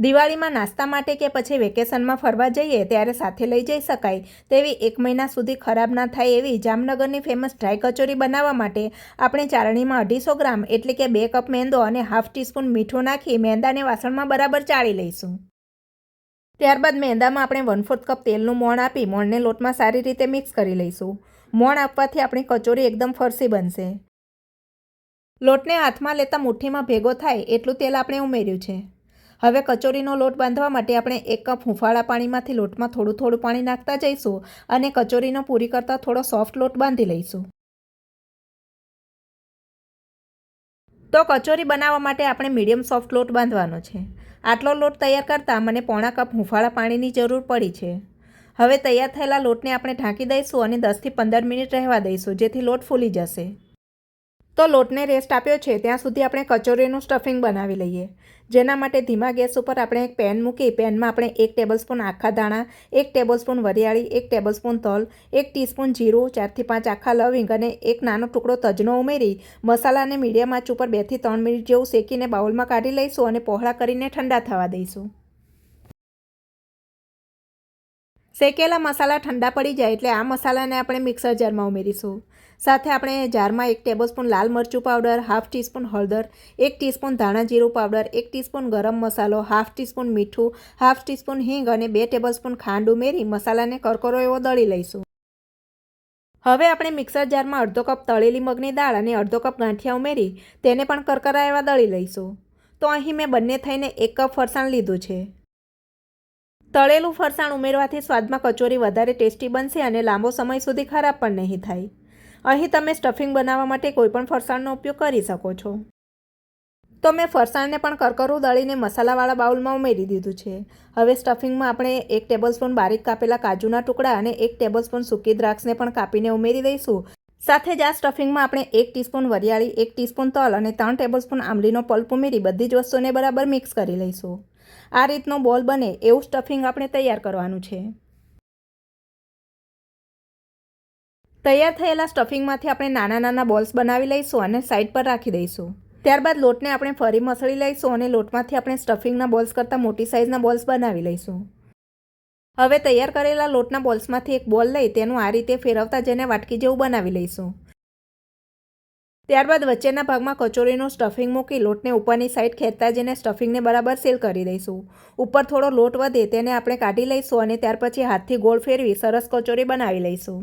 દિવાળીમાં નાસ્તા માટે કે પછી વેકેશનમાં ફરવા જઈએ ત્યારે સાથે લઈ જઈ શકાય તેવી એક મહિના સુધી ખરાબ ના થાય એવી જામનગરની ફેમસ ડ્રાય કચોરી બનાવવા માટે આપણે ચાળણીમાં અઢીસો ગ્રામ એટલે કે બે કપ મેંદો અને હાફ ટીસ્પૂન મીઠું નાખી મેંદાને વાસણમાં બરાબર ચાળી લઈશું. ત્યારબાદ મેંદામાં આપણે વન ફોર્થ કપ તેલનું મોણ આપી મોણને લોટમાં સારી રીતે મિક્સ કરી લઈશું. મોણ આપવાથી આપણી કચોરી એકદમ ફરસી બનશે. લોટને હાથમાં લેતા મુઠ્ઠીમાં ભેગો થાય એટલું તેલ આપણે ઉમેર્યું છે. હવે કચોરીનો લોટ બાંધવા માટે આપણે એક કપ હુંફાળા પાણીમાંથી લોટમાં થોડું થોડું પાણી નાખતા જઈશું અને કચોરીનો પૂરી કરતાં થોડો સોફ્ટ લોટ બાંધી લઈશું. તો કચોરી બનાવવા માટે આપણે મીડિયમ સોફ્ટ લોટ બાંધવાનો છે. આટલો લોટ તૈયાર કરતાં મને પોણા કપ હુંફાળા પાણીની જરૂર પડી છે. હવે તૈયાર થયેલા લોટને આપણે ઢાંકી દઈશું અને દસથી પંદર મિનિટ રહેવા દઈશું, જેથી લોટ ફૂલી જશે. તો લોટને રેસ્ટ આપ્યો છે, ત્યાં સુધી આપણે કચોરીનું સ્ટફિંગ બનાવી લઈએ. જેના માટે ધીમા ગેસ ઉપર આપણે એક પેન મૂકી પેનમાં આપણે એક ટેબલસ્પૂન આખા દાણા એક ટેબલસ્પૂન વરિયાળી, એક ટેબલસ્પૂન તલ, એક ટીસ્પૂન જીરું, ચારથી પાંચ આખા લવિંગ અને એક નાનો ટુકડો તજનો ઉમેરી, મસાલાને મીડિયમ આંચ ઉપર બેથી ત્રણ મિનિટ જેવું શેકીને બાઉલમાં કાઢી લઈશું અને પહોળા કરીને ઠંડા થવા દઈશું. શેકેલા મસાલા ઠંડા પડી જાય એટલે આ મસાલાને આપણે મિક્સર જારમાં ઉમેરીશું. સાથે આપણે જારમાં એક ટેબલસ્પૂન લાલ મરચું પાવડર, હાફ ટીસ્પૂન હળદર, એક ટીસ્પૂન ધાણા જીરું પાવડર, એક ટીસ્પૂન ગરમ મસાલો, હાફ ટીસ્પૂન મીઠું, હાફ ટીસ્પૂન હિંગ અને બે ટેબલસ્પૂન ખાંડ ઉમેરી મસાલાને કરકરો એવો દળી લઈશું. હવે આપણે મિક્સર જારમાં અડધો કપ તળેલી મગની દાળ અને અડધો કપ ગાંઠિયા ઉમેરી તેને પણ કરકરા એવા દળી લઈશું. તો અહીં મેં બંને થઈને એક કપ ફરસાણ લીધું છે. તળેલું ફરસાણ ઉમેરવાથી સ્વાદમાં કચોરી વધારે ટેસ્ટી બનશે અને લાંબો સમય સુધી ખરાબ પણ નહીં થાય. અહીં તમે સ્ટફિંગ બનાવવા માટે કોઈપણ ફરસાણનો ઉપયોગ કરી શકો છો. તો મેં ફરસાણને પણ કરકરું દળીને મસાલાવાળા બાઉલમાં ઉમેરી દીધું છે. હવે સ્ટફિંગમાં આપણે એક ટેબલસ્પૂન બારીક કાપેલા કાજુના ટુકડા અને એક ટેબલસ્પૂન સૂકી દ્રાક્ષને પણ કાપીને ઉમેરી દઈશું. સાથે જ આ સ્ટફિંગમાં આપણે એક ટીસ્પૂન વરિયાળી, એક ટીસ્પૂન તલ અને ત્રણ ટેબલસ્પૂન આંબલીનો પલ્પ ઉમેરી બધી જ વસ્તુને બરાબર મિક્સ કરી લઈશું. આ રીતનો બોલ બને એવું સ્ટફિંગ આપણે તૈયાર કરવાનું છે. તૈયાર થયેલા સ્ટફિંગમાંથી આપણે નાના નાના બોલ્સ બનાવી લઈશું અને સાઈડ પર રાખી દઈશું. ત્યારબાદ લોટને આપણે ફરી મસળી લઈશું અને લોટમાંથી આપણે સ્ટફિંગના બોલ્સ કરતાં મોટી સાઇઝના બોલ્સ બનાવી લઈશું. હવે તૈયાર કરેલા લોટના બોલ્સમાંથી એક બોલ લઈ તેનું આ રીતે ફેરવતા જેને વાટકી જેવું બનાવી લઈશું. ત્યારબાદ વચ્ચેના ભાગમાં કચોરીનું સ્ટફિંગ મૂકી લોટને ઉપરની સાઈડ ખેંચતા જઈને સ્ટફિંગને બરાબર સીલ કરી દઈશું. ઉપર થોડો લોટ વધે તેને આપણે કાઢી લઈશું અને ત્યાર પછી હાથથી ગોળ ફેરવી સરસ કચોરી બનાવી લઈશું.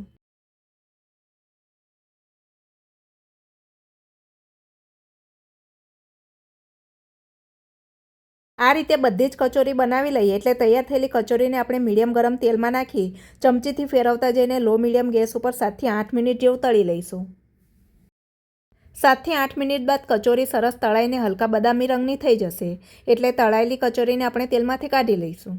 આ રીતે બધી જ કચોરી બનાવી લઈએ એટલે તૈયાર થયેલી કચોરીને આપણે મીડિયમ ગરમ તેલમાં નાખી ચમચીથી ફેરવતા જઈને લો મીડિયમ ગેસ ઉપર સાતથી આઠ મિનિટ જેવું તળી લઈશું. સાતથી આઠ મિનિટ બાદ કચોરી સરસ તળાઈને હલકા બદામી રંગની થઈ જશે. એટલે તળાયેલી કચોરીને આપણે તેલમાંથી કાઢી લઈશું.